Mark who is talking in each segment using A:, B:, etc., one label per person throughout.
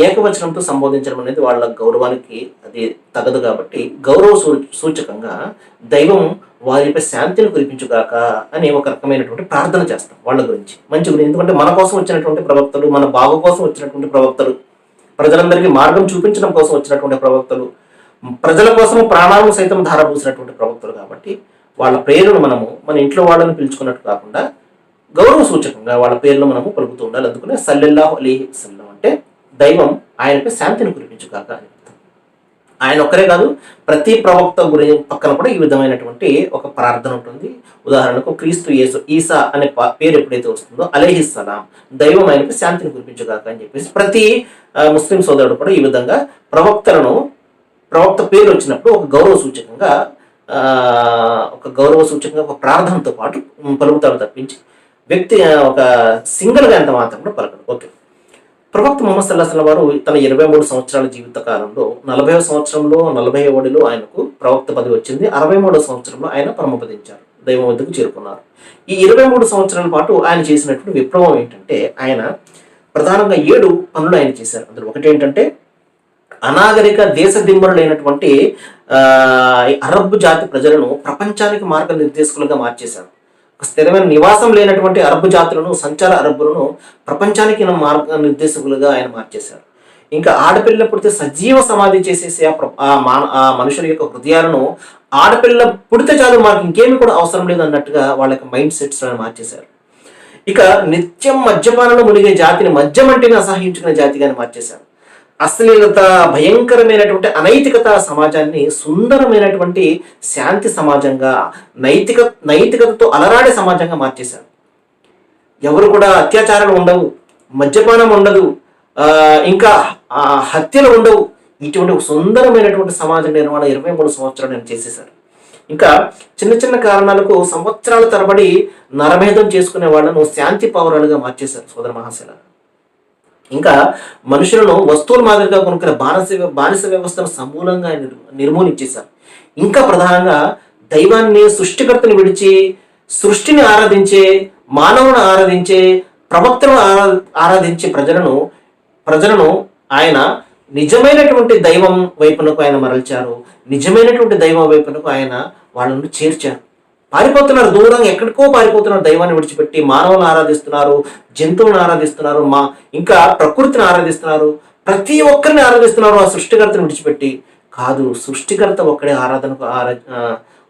A: ఏకవచనంతో సంబోధించడం అనేది వాళ్ళ గౌరవానికి అది తగదు కాబట్టి గౌరవ సూ సూచకంగా దైవం వారిపై శాంతిని కురిపించుగాక అని ఒక రకమైనటువంటి ప్రార్థన చేస్తాం వాళ్ళ గురించి. మంచి గురించి ఎందుకంటే మన కోసం వచ్చినటువంటి ప్రవక్తలు మన బాగు కోసం వచ్చినటువంటి ప్రవక్తలు ప్రజలందరికీ మార్గం చూపించడం కోసం వచ్చినటువంటి ప్రవక్తలు ప్రజల కోసం ప్రాణాలను సైతం ధారపోసినటువంటి ప్రవక్తలు కాబట్టి వాళ్ళ పేరును మనము మన ఇంట్లో వాళ్ళని పిలుచుకున్నట్టు కాకుండా గౌరవ సూచకంగా వాళ్ళ పేర్లు మనము పలుకుతూ ఉండాలి. అందుకనే సల్లెల్లాహు అలీహి సల్లం అంటే దైవం ఆయనపై శాంతిని కురిపించుగాక అని ఆయన ఒక్కరే కాదు ప్రతి ప్రవక్త గురి పక్కన కూడా ఈ విధమైనటువంటి ఒక ప్రార్థన ఉంటుంది. ఉదాహరణకు క్రీస్తు యేసు ఈసా అనే ప- పేరు ఎప్పుడైతే వస్తుందో అలేహి సలాం దైవం ఆయనపై శాంతిని కురిపించుగాక అని చెప్పేసి ప్రతి ముస్లిం సోదరుడు కూడా ఈ విధంగా ప్రవక్తలను ప్రవక్త పేరు వచ్చినప్పుడు ఒక గౌరవ సూచకంగా ఒక గౌరవ సూచకంగా ఒక ప్రార్థనతో పాటు పలుకుతాడు తప్పించి వ్యక్తి ఒక సింగిల్గా ఎంత మాత్రం కూడా పలకడు. ఓకే. ప్రవక్త మొహమ్మద్ సల్లాహం వారు తన ఇరవై మూడు సంవత్సరాల జీవిత కాలంలో నలభై సంవత్సరంలో నలభై ఒకటిలో ఆయనకు ప్రవక్త పదవి వచ్చింది. అరవై మూడో సంవత్సరంలో ఆయన పరమపదించారు. దైవం వద్దకు చేరుకున్నారు. ఈ ఇరవై మూడు సంవత్సరాల పాటు ఆయన చేసినటువంటి విప్లవం ఏంటంటే ఆయన ప్రధానంగా ఏడు పనులు ఆయన చేశారు. అందులో ఒకటి ఏంటంటే అనాగరిక దేశ దిమ్మరులైనటువంటి ఆ, అరబ్ జాతి ప్రజలను ప్రపంచానికి మార్గనిర్దేశకులుగా మార్చేశారు. స్థిరమైన నివాసం లేనటువంటి అరబ్ జాతులను సంచార అరబ్బులను ప్రపంచానికి మార్గ నిర్దేశకులుగా ఆయన మార్చేశారు. ఇంకా ఆడపిల్ల పుడితే సజీవ సమాధి చేసేసి ఆ ప్ర- ఆ మాన మనుషుల యొక్క హృదయాలను ఆడపిల్ల పుడితే చాలు మాకు ఇంకేమి కూడా అవసరం లేదు అన్నట్టుగా వాళ్ళ యొక్క మైండ్ సెట్స్ మార్చేశారు. ఇక నిత్యం మద్యపానంలో మునిగే జాతిని మద్యం అంటేనే అసహించుకునే జాతిగానే మార్చేశారు. అశ్లీలత భయంకరమైనటువంటి అనైతికత సమాజాన్ని సుందరమైనటువంటి శాంతి సమాజంగా నైతిక నైతికతతో అలరాడే సమాజంగా మార్చేశారు. ఎవరు కూడా అత్యాచారాలు ఉండవు మద్యపానం ఉండదు ఇంకా ఆ, హత్యలు ఉండవు. ఇటువంటి ఒక సుందరమైనటువంటి సమాజ నిర్మాణం ఇరవై మూడు సంవత్సరాలు నేను చేసేశారు ఇంకా చిన్న చిన్న కారణాలకు సంవత్సరాల తరబడి నరభేదం చేసుకునే వాళ్ళను శాంతి పౌరాలుగా మార్చేశారు సోదర మహాశైల ఇంకా మనుషులను వస్తువుల మాదిరిగా కొనుక్కునే బానిస బానిస వ్యవస్థను సమూలంగా ఆయన నిర్మూలించేశారు. ఇంకా ప్రధానంగా దైవాన్ని సృష్టికర్తను విడిచి సృష్టిని ఆరాధించే మానవుని ఆరాధించే ప్రవక్తను ఆరాధించే ప్రజలను ప్రజలను ఆయన నిజమైనటువంటి దైవం వైపునకు ఆయన మరల్చారు. నిజమైనటువంటి దైవం వైపునకు ఆయన వాళ్ళను చేర్చారు. పారిపోతున్నారు దూరంగా ఎక్కడికో పారిపోతున్నారు దైవాన్ని విడిచిపెట్టి మానవులను ఆరాధిస్తున్నారు జంతువులను ఆరాధిస్తున్నారు మా ఇంకా ప్రకృతిని ఆరాధిస్తున్నారు. ప్రతి ఒక్కరిని ఆరాధిస్తున్నారు ఆ సృష్టికర్తను విడిచిపెట్టి. కాదు సృష్టికర్త ఒక్కడే ఆరాధనకు ఆరా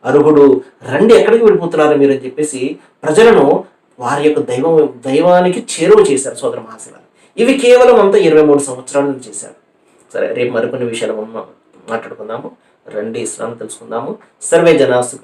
A: అర్హుడు. రండి ఎక్కడికి వెళ్ళిపోతున్నారు మీరు అని చెప్పేసి ప్రజలను వారి యొక్క దైవం దైవానికి చేరువ చేశారు సోదర మహాశిల ఇవి కేవలం అంతా ఇరవై మూడు సంవత్సరాల చేశారు. సరే రేపు మరికొన్ని విషయాలు మాట్లాడుకుందాము. రండి ఇస్లాం తెలుసుకుందాము. సర్వే జనాసు